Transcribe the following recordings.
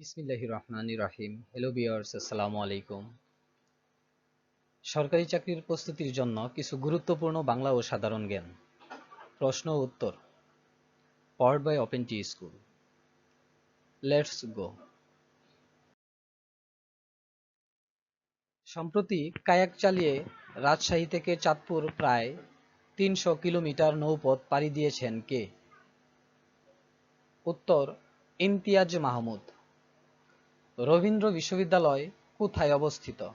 বিসমিল্লাহির রহমানির রহিম। হ্যালো বিয়ার্স আসসালামু আলাইকুম। সরকারি চাকরির প্রস্তুতির জন্য কিছু গুরুত্বপূর্ণ বাংলা ও সাধারণ জ্ঞান। প্রশ্ন উত্তর। Powered by open T school let's go সম্প্রতি কায়াক চালিয়ে রাজশাহী থেকে চাঁদপুর প্রায় তিনশো কিলোমিটার নৌপথ পাড়ি দিয়েছেন কে? উত্তর, ইমতিয়াজ মাহমুদ। রবীন্দ্র বিশ্ববিদ্যালয় কোথায় অবস্থিত?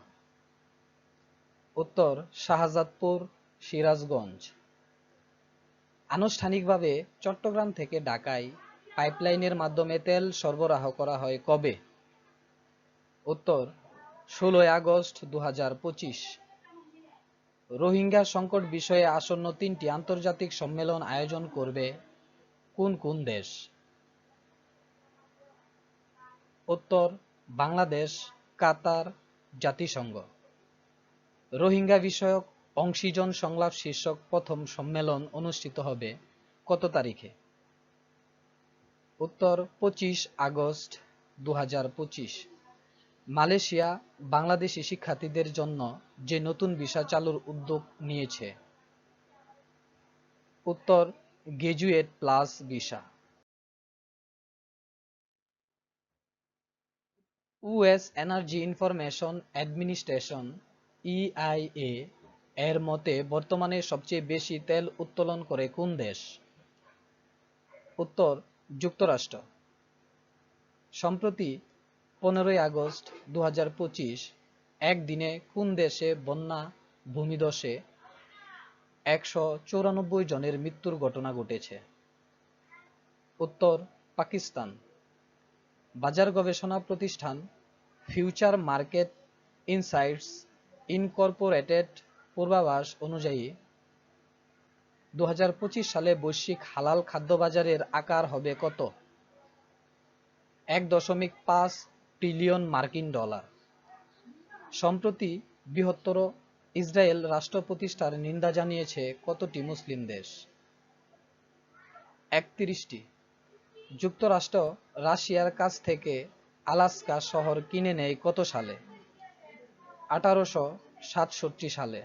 উত্তর, শাহজাদপুর, সিরাজগঞ্জ। আনুষ্ঠানিকভাবে চট্টগ্রাম থেকে ঢাকায় পাইপলাইনের মাধ্যমে তেল সরবরাহ করা হয় কবে? উত্তর, ষোলোই আগস্ট দু হাজার পঁচিশ। রোহিঙ্গা সংকট বিষয়ে আসন্ন তিনটি আন্তর্জাতিক সম্মেলন আয়োজন করবে কোন কোন দেশ? উত্তর বাংলাদেশ, কাতার জাতিসংঘ। রোহিঙ্গা বিষয়ক অংশীজন সংলাপ শীর্ষক প্রথম সম্মেলন অনুষ্ঠিত হবে কত তারিখে? উত্তর, পঁচিশ আগস্ট দু হাজার পঁচিশ। মালয়েশিয়া, বাংলাদেশি শিক্ষার্থীদের জন্য যে নতুন ভিসা চালুর উদ্যোগ নিয়েছে। উত্তর graduate plus visa. US energy information administration EIA এর মতে বর্তমানে সবচেয়ে বেশি তেল উত্তোলন করে কোন দেশ? উত্তর, যুক্তরাষ্ট্র। সম্প্রতি পনেরোই আগস্ট দু হাজার পঁচিশ, একদিনে কোন দেশে বন্যা ভূমিধসে একশো চৌরানব্বই জনের মৃত্যুর ঘটনা ঘটেছে? উত্তর, পাকিস্তান। বাজার গবেষণা প্রতিষ্ঠান ফিউচার মার্কেট ইনসাইটস ইনকর্পোরেটেড পূর্বাভাস অনুযায়ী দুহাজার পঁচিশ সালে বৈশ্বিক হালাল খাদ্য বাজারের আকার হবে কত? এক দশমিক পাঁচ ট্রিলিয়ন মার্কিন ডলার। সম্প্রতি বৃহত্তর ইসরায়েল রাষ্ট্র প্রতিষ্ঠার নিন্দা জানিয়েছে কতটি মুসলিম দেশ? একত্রিশটি। যুক্তরাষ্ট্র রাশিয়ার কাছ থেকে আলাস্কা শহর কিনে নেয় কত সালে? আঠারোশো সাতষট্টি সালে।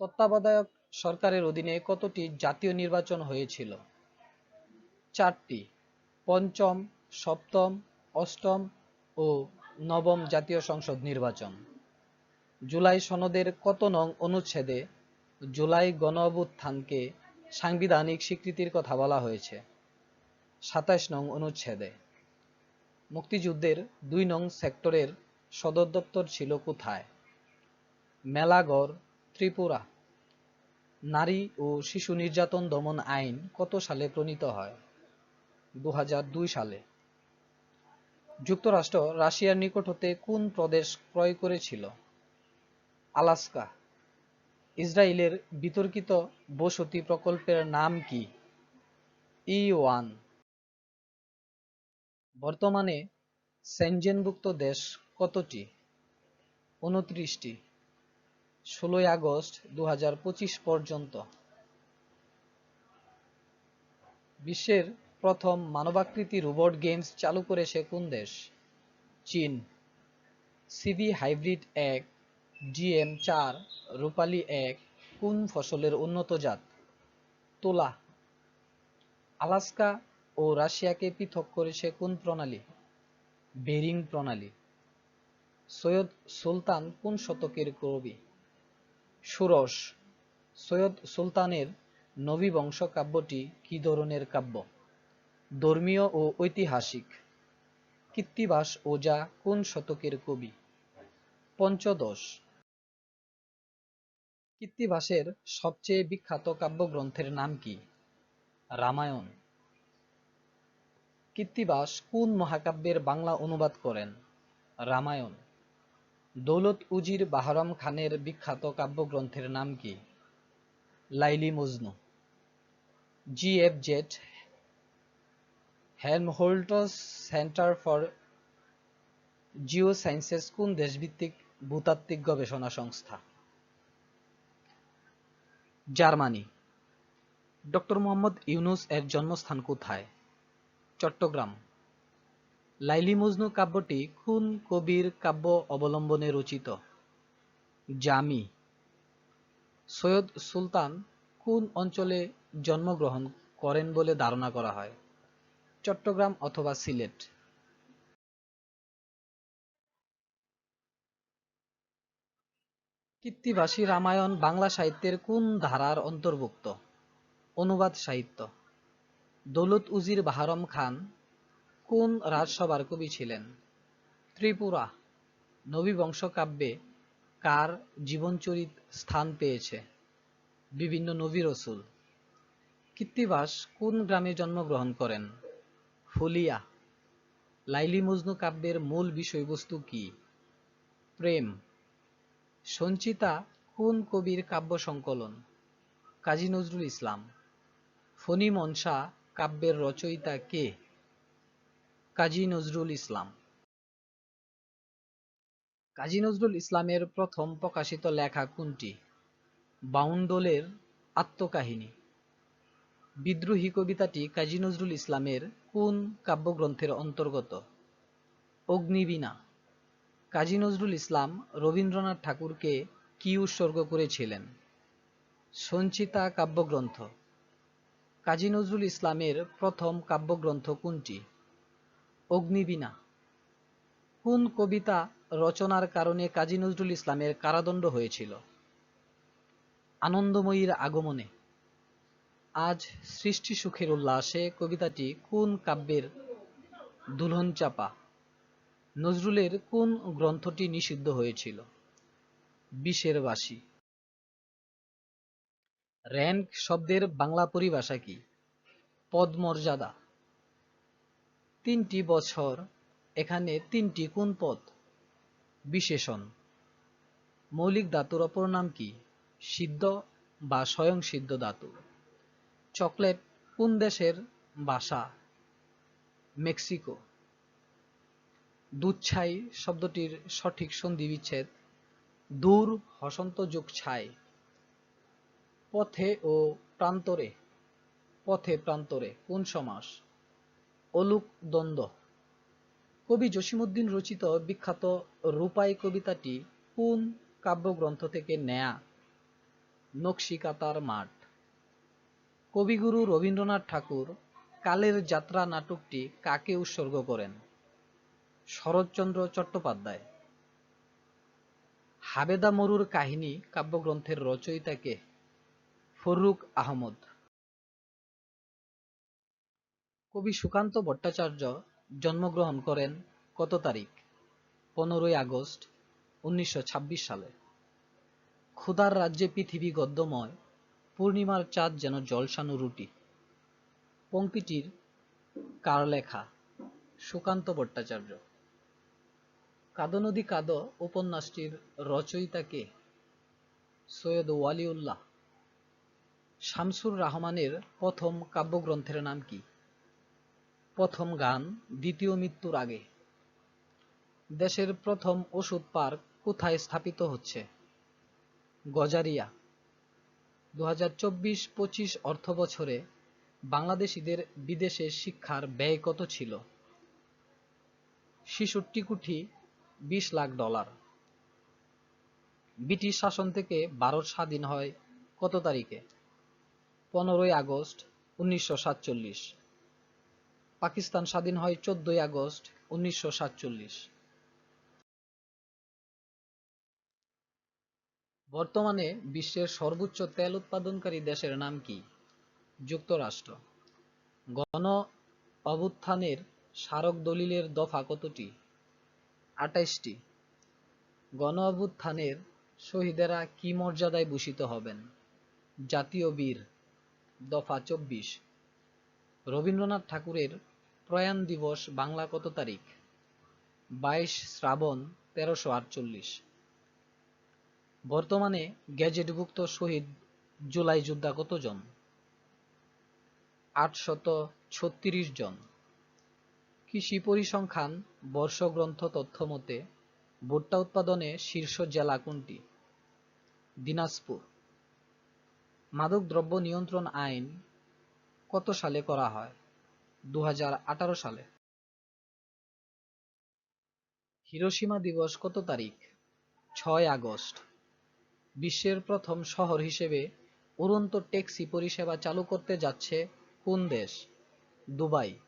তত্ত্বাবধায়ক সরকারের অধীনে কতটি জাতীয় নির্বাচন হয়েছিল? চারটি, পঞ্চম, সপ্তম, অষ্টম ও নবম জাতীয় সংসদ নির্বাচন। জুলাই সনদের কত নং অনুচ্ছেদে জুলাই গণ অভ্যুত্থানকে সাংবিধানিক স্বীকৃতির কথা বলা হয়েছে। সাতাশ নং অনুচ্ছেদে। মুক্তিযুদ্ধের দুই নং সেক্টরের সদর দপ্তর ছিল কোথায়? মেলাগড়, ত্রিপুরা। নারী ও শিশু নির্যাতন দমন আইন কত সালে প্রণীত হয়? দু হাজার দুই সালে। যুক্তরাষ্ট্র রাশিয়ার নিকট হতে কোন প্রদেশ ক্রয় করেছিল? আলাস্কা। ইসরায়েলের বিতর্কিত বসতি প্রকল্পের নাম কি? ই ওয়ান বর্তমানে সেনজেনভুক্ত দেশ কতটি? উনত্রিশটি। ষোলোই আগস্ট দু হাজার পঁচিশ পর্যন্ত। বিশ্বের প্রথম মানবাকৃতি রোবট গেমস চালু করেছে কোন দেশ? চীন। সিবি হাইব্রিড এক জিএম চার, রূপালী এক, কোন ফসলের উন্নত জাত? তোলা, আলাস্কা ও রাশিয়াকে পৃথক করেছে কোন প্রণালী? বেরিং প্রণালী। সৈয়দ সুলতান কোন শতকের কবি? ষোড়শ সৈয়দ সুলতানের নবী বংশ কাব্যটি কি ধরনের কাব্য? ধর্মীয় ও ঐতিহাসিক। কৃত্তিবাস ওজা কোন শতকের কবি? পঞ্চদশ কৃত্তিবাসের সবচেয়ে বিখ্যাত কাব্যগ্রন্থের নাম কি? রামায়ণ। কৃত্তিবাস কোন মহাকাব্যের বাংলা অনুবাদ করেন? রামায়ণ। দৌলত উজির বাহরাম খানের বিখ্যাত কাব্যগ্রন্থের নাম কি? Laili Majnu. G F Z Helmholtz centre for geosciences কোন দেশভিত্তিক ভূতাত্ত্বিক গবেষণা সংস্থা? জার্মানি। ডক্টর মোহাম্মদ ইউনুস এর জন্মস্থান কোথায়? চট্টগ্রাম। লাইলি মজনু কাব্যটি কোন কবির কাব্য অবলম্বনে রচিত। জামি। সৈয়দ সুলতান কোন অঞ্চলে জন্মগ্রহণ করেন বলে ধারণা করা হয়? চট্টগ্রাম অথবা সিলেট। কৃত্তিবাসী রামায়ণ বাংলা সাহিত্যের কোন ধারার অন্তর্ভুক্ত? অনুবাদ সাহিত্য। দৌলত উজির বাহারম খান কোন রাজসভার কবি ছিলেন? ত্রিপুরা। নবীবংশ কাব্যে কার জীবনচরিত স্থান পেয়েছে? বিভিন্ন নবী রসুল। কৃত্তিবাস কোন গ্রামে জন্মগ্রহণ করেন? ফুলিয়া। লাইলি মজনু কাব্যের মূল বিষয়বস্তু কি? প্রেম। সঞ্চিতা কোন কবির কাব্য সংকলন। কাজী নজরুল ইসলাম। ফণি মনসা কাব্যের রচয়িতা কে? কাজী নজরুল ইসলাম। কাজী নজরুল ইসলামের প্রথম প্রকাশিত লেখা কোনটি? বাউন্ডলের আত্মকাহিনী। বিদ্রোহী কবিতাটি কাজী নজরুল ইসলামের কোন কাব্যগ্রন্থের অন্তর্গত? অগ্নিবীণা। কাজী নজরুল ইসলাম রবীন্দ্রনাথ ঠাকুরকে কি উৎসর্গ করেছিলেন? সঞ্চিতা কাব্যগ্রন্থ। কাজী নজরুল ইসলামের প্রথম কাব্যগ্রন্থ কোনটি? অগ্নিবীণা। কোন কবিতা রচনার কারণে কাজী নজরুল ইসলামের কারাদণ্ড হয়েছিল? আনন্দময়ীর আগমনে। আজ সৃষ্টি সুখের উল্লাসে কবিতাটি কোন কাব্যের দুলহন চাপা? নজরুলের কোন গ্রন্থটি নিষিদ্ধ হয়েছিল? বিশের বাসী র্যাঙ্ক শব্দের বাংলা পরিভাষা কি? পদমর্যাদা। তিনটি বছর, এখানে তিনটি কোন পদ? বিশেষণ। মৌলিক ধাতুর অপর নাম কি? সিদ্ধ বা স্বয়ং সিদ্ধ ধাতু। চকলেট কোন দেশের ভাষা? মেক্সিকো। দুচ্ছাই শব্দটির সঠিক সন্ধি বিচ্ছেদ। দূর হসন্ত যুগ ছাই। পথে ও প্রান্তরে, পথে প্রান্তরে কোন সমাস? অলুক দ্বন্দ্ব। কবি জসিমুদ্দিন রচিত বিখ্যাত রূপাই কবিতাটি কোন কাব্যগ্রন্থ থেকে নেয়া? নকশিকাতার মাঠ। কবিগুরু রবীন্দ্রনাথ ঠাকুর কালের যাত্রা নাটকটি কাকে উৎসর্গ করেন? শরৎচন্দ্র চট্টোপাধ্যায়। হাবেদা মরুর কাহিনী কাব্যগ্রন্থের রচয়িতা কে ফররুখ আহমদ। কবি সুকান্ত ভট্টাচার্য জন্মগ্রহণ করেন কত তারিখ? পনেরোই আগস্ট, উনিশশো ছাব্বিশ সালে। ক্ষুধার রাজ্যে পৃথিবী গদ্যময়, পূর্ণিমার চাঁদ যেন জলসানো রুটি। পংক্তিটির কার লেখা সুকান্ত ভট্টাচার্য। কাদো নদী কাদো উপন্যাসটির রচয়িতা কে সৈয়দ ওয়ালিউল্লাহ শামসুর রহমানের প্রথম কাব্যগ্রন্থের নাম কি? প্রথম গান, দ্বিতীয় মৃত্যুর আগে। দেশের প্রথম ওষুধ পার্ক কোথায় স্থাপিত হচ্ছে? গজারিয়া। দু হাজার চব্বিশ পঁচিশ অর্থবছরে বাংলাদেশিদের বিদেশে শিক্ষার ব্যয় কত ছিল? ছেষট্টি কোটি বিশ লাখ ডলার। ব্রিটিশ শাসন থেকে ভারত স্বাধীন হয় কত তারিখে? পনেরোই আগস্ট উনিশশো সাতচল্লিশ। পাকিস্তান স্বাধীন হয় চোদ্দই আগস্ট উনিশশো সাতচল্লিশ। বর্তমানে বিশ্বের সর্বোচ্চ তেল উৎপাদনকারী দেশের নাম কি? যুক্তরাষ্ট্র। গণ অভ্যুত্থানের স্মারক দলিলের দফা কতটি? আটাইশটি গণ অভ্যুত্থানের শহীদেরা কি মর্যাদায় ভূষিত হবেন? জাতীয় বীর, দফা চব্বিশ। রবীন্দ্রনাথ ঠাকুরের প্রয়াণ দিবস বাংলা কত তারিখ? বাইশ শ্রাবণ তেরোশো আটচল্লিশ। বর্তমানে গ্যাজেটভুক্ত শহীদ জুলাই যোদ্ধা কতজন? আটশত ছত্রিশ জন। কৃষি পরিসংখ্যান, বর্ষগ্রন্থ তথ্যমতে ভুট্টা উৎপাদনে শীর্ষ জেলা কোনটি? দিনাজপুর। মাদকদ্রব্য নিয়ন্ত্রণ আইন কত সালে করা হয়? দুহাজার আঠারো সালে। হিরোসীমা দিবস কত তারিখ? ছয় আগস্ট। বিশ্বের প্রথম শহর হিসেবে উড়ন্ত ট্যাক্সি পরিষেবা চালু করতে যাচ্ছে কোন দেশ? দুবাই।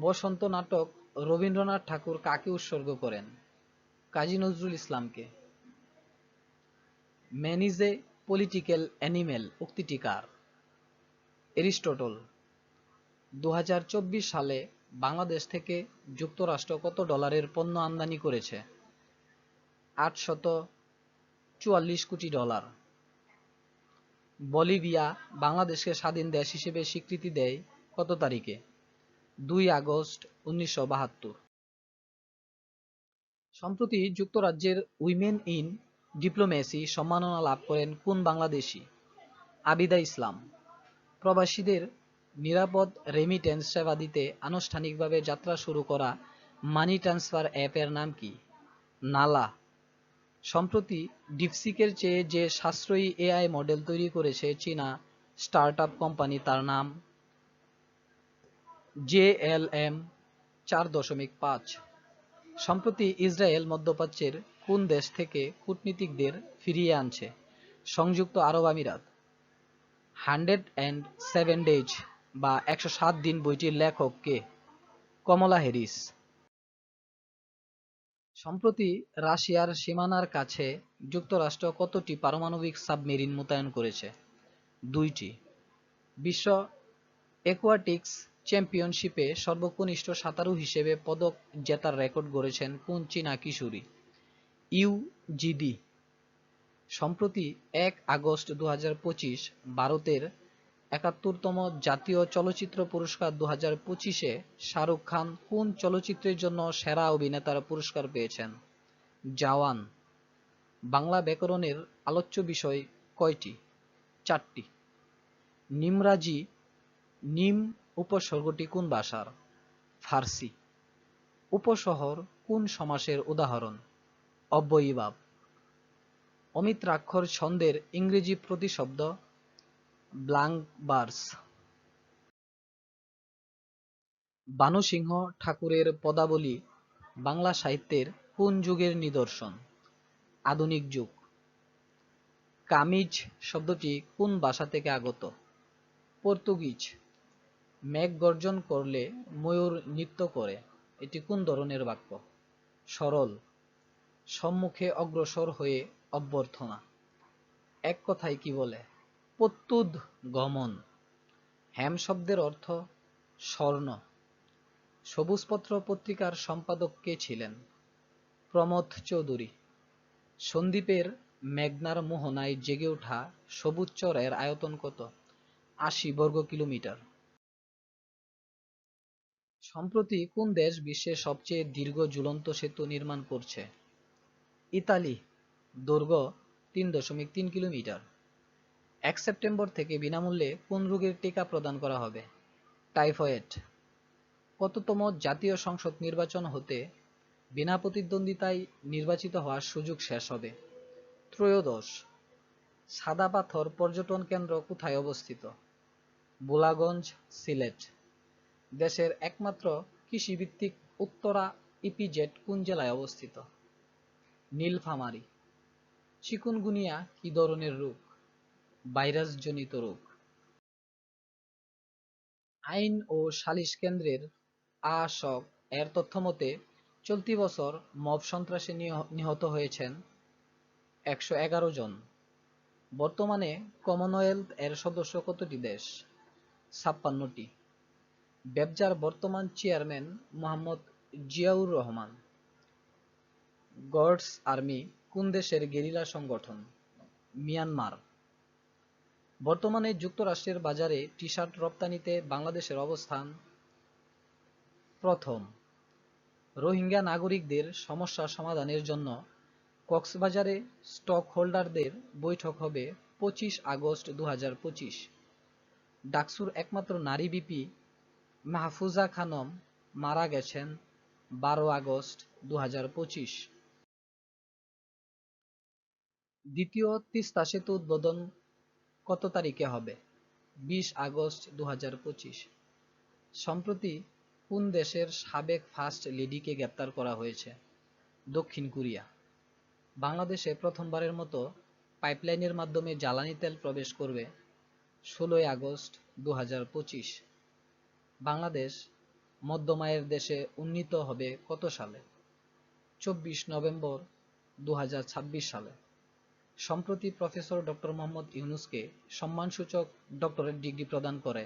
বসন্ত নাটক রবীন্দ্রনাথ ঠাকুর কাকে উৎসর্গ করেন? কাজী নজরুল ইসলামকে। Man is a political animal উক্তিটি কার? এরিস্টটল। দু হাজার চব্বিশ সালে বাংলাদেশ থেকে যুক্তরাষ্ট্র কত ডলারের পণ্য আমদানি করেছে? আটশত চুয়াল্লিশ কোটি ডলার। বলিভিয়া বাংলাদেশকে স্বাধীন দেশ হিসেবে স্বীকৃতি দেয় কত তারিখে? দুই আগস্ট উনিশশো বাহাত্তর। সম্প্রতি যুক্তরাজ্যের উইমেন ইন ডিপ্লোমেসি সম্মাননা লাভ করেন কোন বাংলাদেশি? আবিদা ইসলাম। প্রবাসীদের নিরাপদ রেমিটেন্স সেবা দিতে আনুষ্ঠানিকভাবে যাত্রা শুরু করা মানি ট্রান্সফার অ্যাপের নাম কি? নালা। সম্প্রতি ডিপসিকের চেয়ে যে সাশ্রয়ী এআই মডেল তৈরি করেছে চীনা স্টার্টআপ কোম্পানি তার নাম জেএলএম চার দশমিক পাঁচ। সম্প্রতি ইসরায়েল মধ্যপ্রাচ্যের কোন দেশ থেকে কূটনীতিকদের ফিরিয়ে আনছে? সংযুক্ত আরব আমিরাত। হান্ড্রেড অ্যান্ড সেভেন ডেজ বা একশো সাত দিন বইটির লেখক কে? কমলা হ্যারিস। সম্প্রতি রাশিয়ার সীমানার কাছে যুক্তরাষ্ট্র কতটি পারমাণবিক সাবমেরিন মোতায়েন করেছে? দুইটি। বিশ্ব অ্যাকোয়াটিক্স চ্যাম্পিয়নশিপে সর্বকনিষ্ঠ সাঁতারু হিসেবে পদক জেতার রেকর্ড গড়েছেন চীনা কিশোরী ইউজিডি সম্প্রতি এক আগস্ট দুহাজার পঁচিশ ভারতের একাত্তরতম জাতীয় চলচ্চিত্র পুরস্কার দু হাজার পঁচিশে শাহরুখ খান কোন চলচ্চিত্রের জন্য সেরা অভিনেতার পুরস্কার পেয়েছেন? জাওয়ান। বাংলা ব্যাকরণের আলোচ্য বিষয় কয়টি? চারটি। নিমরাজি, নিম উপসর্গটি কোন ভাষার? ফার্সি। উপশহর কোন সমাসের উদাহরণ? অব্যয়ীভাব অমিত্রাক্ষর ছন্দের ইংরেজি প্রতিশব্দ ব্লাঙ্ক বার্স বানুসিংহ ঠাকুরের পদাবলী বাংলা সাহিত্যের কোন যুগের নিদর্শন? আধুনিক যুগ। কামিজ শব্দটি কোন ভাষা থেকে আগত? পর্তুগিজ। মেঘ গর্জন করলে ময়ূর নৃত্য করে। এটি কোন ধরনের বাক্য? সরল। সম্মুখে অগ্রসর হয়ে অভ্যর্থনা। এক কথায় কি বলে? প্রত্যুদ গমন। হ্যাম শব্দের অর্থ স্বর্ণ। সবুজপত্র পত্রিকার সম্পাদক কে ছিলেন? প্রমথ চৌধুরী। সন্দ্বীপের মেঘনার মোহনায় জেগে ওঠা সবুজ চরের আয়তন কত? আশি বর্গ কিলোমিটার। সম্প্রতি কোন দেশ বিশ্বের সবচেয়ে দীর্ঘ ঝুলন্ত সেতু নির্মাণ করছে? ইতালি দৈর্ঘ্য তিন দশমিক তিন কিলোমিটার। এক সেপ্টেম্বর থেকে বিনামূল্যে কোন রোগের টিকা প্রদান করা হবে? টাইফয়েড। কততম জাতীয় সংসদ নির্বাচন হতে বিনা প্রতিদ্বন্দ্বিতায় নির্বাচিত হওয়ার সুযোগ শেষ হবে? ত্রয়োদশ। সাদা পাথর পর্যটন কেন্দ্র কোথায় অবস্থিত? বোলাগঞ্জ, সিলেট। দেশের একমাত্র কৃষিভিত্তিক উত্তরা ইপিজেড কোন জেলায় অবস্থিত? নীলফামারী। চিকুনগুনিয়া কি ধরনের রোগ? ভাইরাসজনিত রোগ। আইন ও সালিশ কেন্দ্রের আশক এর তথ্যমতে চলতি বছর মব সন্ত্রাসে নিহত হয়েছেন একশো এগারো জন। বর্তমানে কমনওয়েলথ এর সদস্য কতটি দেশ? ছাপ্পান্নটি। ব্যবজার বর্তমান chairman Mohammad Ziaur Rahman. God's army, কোন দেশের গেরিলা সংগঠন? মিয়ানমার। বর্তমানে যুক্তরাষ্ট্রের বাজারে টি-শার্ট রপ্তানিতে বাংলাদেশের অবস্থান প্রথম। রোহিঙ্গা নাগরিকদের সমস্যা সমাধানের জন্য কক্সবাজারে স্টক হোল্ডারদের বৈঠক হবে পঁচিশ আগস্ট দুহাজার পঁচিশ। ডাকসুর একমাত্র নারী বিপি মাহফুজা খানম মারা গেছেন বারো আগস্ট দু হাজার পঁচিশ। দ্বিতীয় তিস্তা সেতু উদ্বোধন কত তারিখে হবে? বিশ আগস্ট দু সম্প্রতি কোন দেশের সাবেক ফার্স্ট লেডিকে গ্রেপ্তার করা হয়েছে? দক্ষিণ কোরিয়া। বাংলাদেশে প্রথমবারের মতো পাইপলাইনের মাধ্যমে জ্বালানি তেল প্রবেশ করবে ষোলোই আগস্ট দু হাজার পঁচিশ। বাংলাদেশ মধ্যমায়ের দেশে উন্নীত হবে কত সালে? চব্বিশ নভেম্বর দু হাজার ছাব্বিশ সালে। সম্প্রতি প্রফেসর ডক্টর মোহাম্মদ ইউনুসকে সম্মানসূচক ডক্টরেট ডিগ্রি প্রদান করে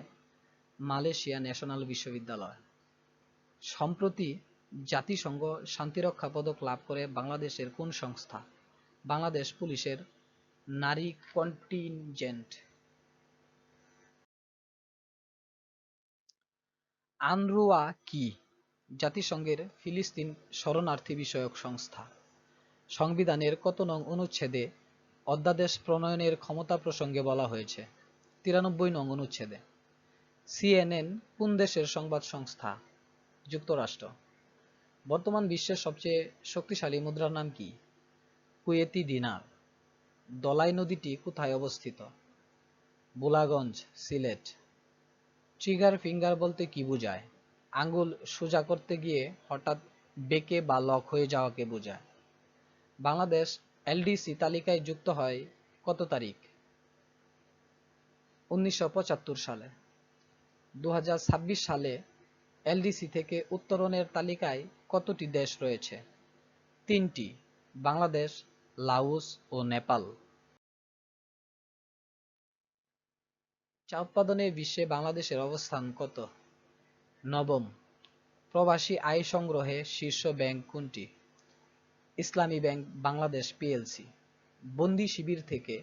মালয়েশিয়া ন্যাশনাল বিশ্ববিদ্যালয়। সম্প্রতি জাতিসংঘ শান্তিরক্ষা পদক লাভ করে বাংলাদেশের কোন সংস্থা? বাংলাদেশ পুলিশের নারী কন্টিনজেন্ট। আনরুয়া কি? জাতিসংঘের ফিলিস্তিন শরণার্থী বিষয়ক সংস্থা। সংবিধানের কত নং অনুচ্ছেদে অধ্যাদেশ প্রণয়নের ক্ষমতা প্রসঙ্গে বলা হয়েছে। তিরানব্বই নং অনুচ্ছেদে। সিএনএন কোন দেশের সংবাদ সংস্থা? যুক্তরাষ্ট্র। বর্তমান বিশ্বের সবচেয়ে শক্তিশালী মুদ্রার নাম কি? কুয়েতি দিনার। দলাই নদীটি কোথায় অবস্থিত? বোলাগঞ্জ, সিলেট। ট্রিগার ফিঙ্গার বলতে কি বোঝায়? আঙ্গুল সোজা করতে গিয়ে হঠাৎ বেঁকে বা লক হয়ে যাওয়াকে বোঝায়। বাংলাদেশ এলডিসি তালিকায় যুক্ত হয় কত তারিখ? উনিশশো পঁচাত্তর সালে। দু হাজার ছাব্বিশ সালে এলডিসি থেকে উত্তরণের তালিকায় কতটি দেশ রয়েছে? তিনটি, বাংলাদেশ লাউস ও নেপাল। চা উৎপাদনে বিশ্বে বাংলাদেশের অবস্থান কত? নবম, প্রবাসী আয় সংগ্রহে শীর্ষ ব্যাংক কোনটি? ইসলামী ব্যাংক, বাংলাদেশ পিএলসি। বন্দি শিবির থেকে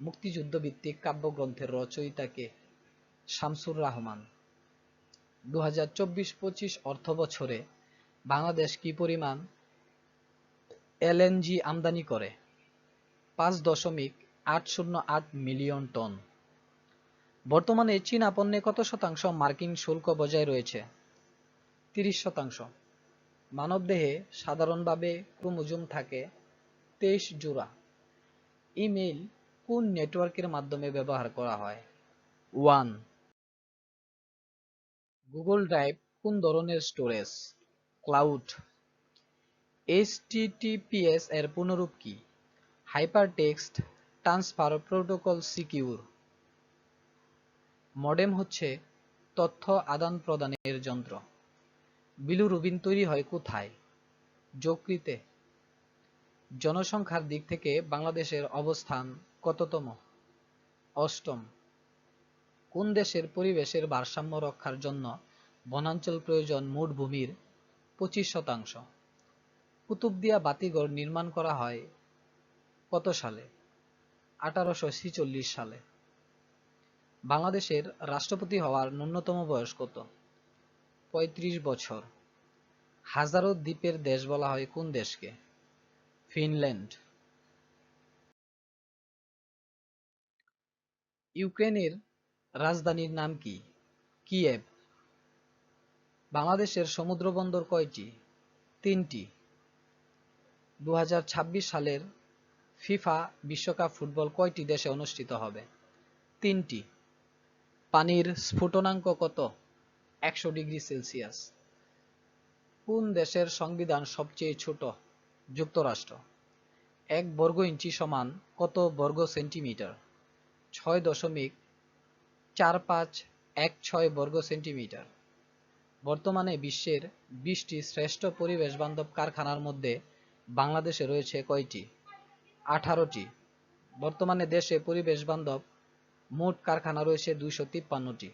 মুক্তিযুদ্ধ ভিত্তিক কাব্যগ্রন্থের রচয়িতা কে শামসুর রহমান। দু হাজার চব্বিশ পঁচিশ অর্থবছরে বাংলাদেশ কি পরিমাণ এলএনজি আমদানি করে? পাঁচ দশমিক আট শূন্য আট মিলিয়ন টন। বর্তমানে চীনা পণ্যে কত শতাংশ মার্কিন শুল্ক বজায় রয়েছে? তিরিশ শতাংশ। মানবদেহে সাধারণভাবে ক্রোমোজোম থাকে তেইশ জোড়া। ইমেইল কোন নেটওয়ার্কের মাধ্যমে ব্যবহার করা হয়? ওয়ান। গুগল ড্রাইভ কোন ধরনের স্টোরেজ? ক্লাউড। এইচটিটিপিএস এর পুনরূপ কি? Hypertext, transfer protocol secure. Modem হচ্ছে তথ্য আদান-প্রদানের যন্ত্র। বিলিরুবিন তৈরি হয় কোথায়? যকৃতে। জনসংখ্যার দিক থেকে বাংলাদেশের অবস্থান কততম? অষ্টম। কোন দেশের পরিবেশের ভারসাম্য রক্ষার জন্য বনাঞ্চল প্রয়োজন মোট ভূমির পঁচিশ শতাংশ? কুতুবদিয়া বাতিঘর নির্মাণ করা হয় কত সালে? আঠারোশো সালে। বাংলাদেশের রাষ্ট্রপতি হওয়ার ন্যূনতম বয়স কত? পঁয়ত্রিশ বছর। হাজারো দ্বীপের দেশ বলা হয় কোন দেশকে? ফিনল্যান্ড। ইউক্রেনের রাজধানীর নাম কি? কিয়েভ। বাংলাদেশের সমুদ্র বন্দর কয়টি? তিনটি। দু হাজার ছাব্বিশ সালের ফিফা বিশ্বকাপ ফুটবল কয়টি দেশে অনুষ্ঠিত হবে? তিনটি। পানির স্ফুটনাঙ্ক কত? একশো ডিগ্রি সেলসিয়াস। কোন দেশের সংবিধান সবচেয়ে ছোট? যুক্তরাষ্ট্র। এক বর্গ ইঞ্চি সমান কত বর্গ সেন্টিমিটার? ছয় দশমিক চার পাঁচ এক ছয় বর্গ সেন্টিমিটার। বর্তমানে বিশ্বের বিশটি শ্রেষ্ঠ পরিবেশ বান্ধব কারখানার মধ্যে বাংলাদেশে রয়েছে কয়টি? আঠারোটি। বর্তমানে দেশে পরিবেশ বান্ধব মোট কারখানা রয়েছে দুইশো তিপ্পান্নটি।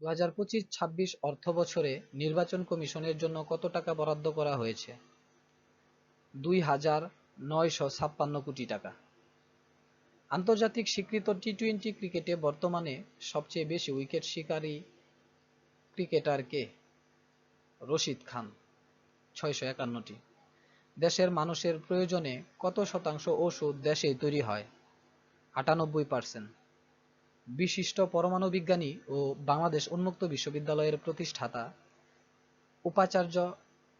দু হাজার পঁচিশ ছাব্বিশ অর্থবছরে নির্বাচন কমিশনের জন্য কত টাকা বরাদ্দ করা হয়েছে? দুই হাজার নয়শো ছাপ্পান্ন কোটি টাকা। আন্তর্জাতিক স্বীকৃত টি টোয়েন্টি ক্রিকেটে বর্তমানে সবচেয়ে বেশি উইকেট শিকারী ক্রিকেটার কে? রশিদ খান, ছয়শো একান্নটি। দেশের মানুষের প্রয়োজনে কত শতাংশ ওষুধ দেশেই তৈরি হয়? আটানব্বই পার্সেন্ট বিশিষ্ট পরমাণু বিজ্ঞানী ও বাংলাদেশ উন্মুক্ত বিশ্ববিদ্যালয়ের প্রতিষ্ঠাতা উপাচার্য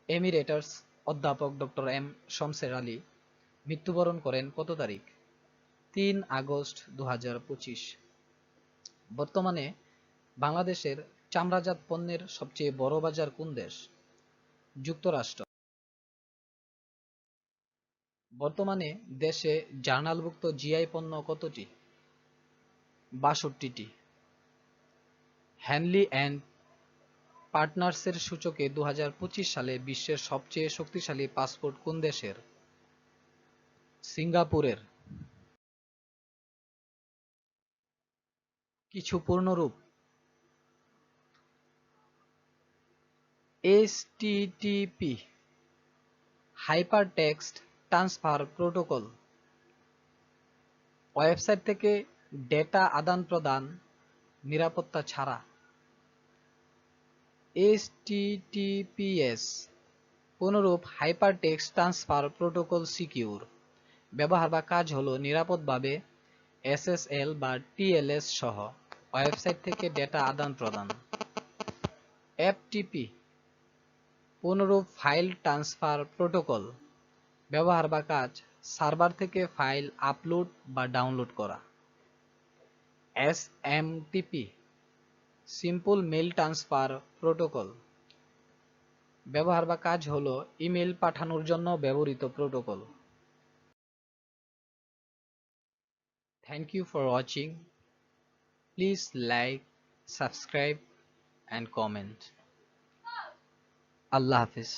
এমিরেটার্স অধ্যাপক ডক্টর এম শমসের আলী মৃত্যুবরণ করেন কত তারিখ? তিন আগস্ট দু হাজার পঁচিশ। বর্তমানে বাংলাদেশের চামড়াজাত পণ্যের সবচেয়ে বড় বাজার কোন দেশ? যুক্তরাষ্ট্র। বর্তমানে দেশে জার্নালভুক্ত জিআই পণ্য কতটি? বাষট্টিটি। হ্যানলি অ্যান্ড পার্টনার্সের সূচকে দু সালে বিশ্বের সবচেয়ে শক্তিশালী পাসপোর্ট কোন দেশের? সিঙ্গাপুরের। কিছু পূর্ণরূপ। HTTP hypertext transfer protocol. Website থেকে ডেটা আদান-প্রদান নিরাপত্তা ছাড়া। এইচটিটিপিএস পুনরূপ হাইপারটেক্সট ট্রান্সফার প্রোটোকল সিকিউর। ব্যবহার বা কাজ হলো নিরাপদভাবে এসএসএল বা টিএলএস সহ ওয়েবসাইট থেকে ডেটা আদান-প্রদান এফটিপি পুনরূপ ফাইল ট্রান্সফার প্রোটোকল। ব্যবহার বা কাজ, সার্ভার থেকে ফাইল আপলোড বা ডাউনলোড করা। SMTP simple mail transfer protocol ব্যবহার বা কাজ হলো ইমেল পাঠানোর জন্য ব্যবহৃত protocol thank you for watching please like subscribe and comment Allah Hafiz.